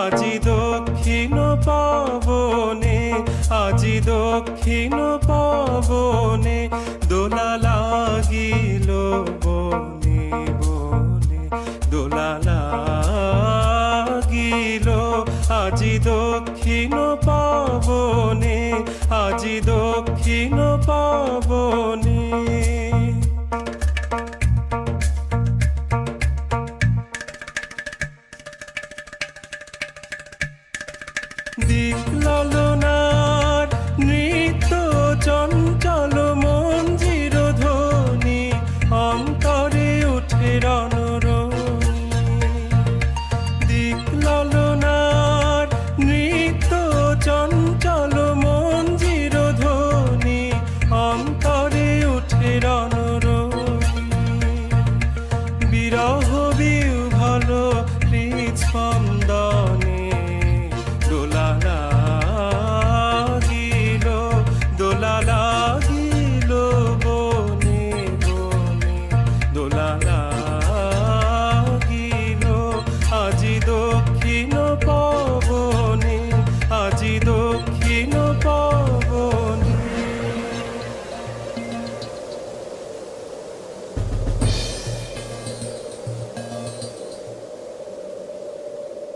আজি দক্ষিণ পাবনে আজি দক্ষিণ পাবনে দোলা লাগি বেলা লাগিল। আজি দক্ষিণ পাবনে আজি দক্ষিণ পাবনে। দিক হৃৎস্পন্দ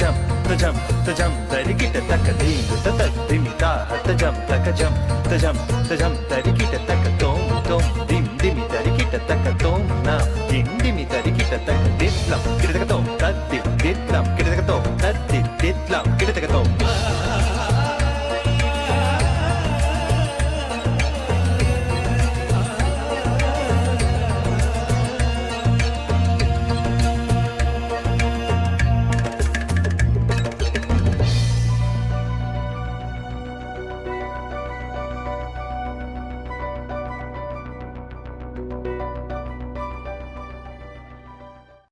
जम तजम तजम तरिकिट तक दिम तक दिम ता तजम, तक जम, तजम तजम तरिकिट तक तोम तोम, दिम दिम तरिकिट तक तोम ना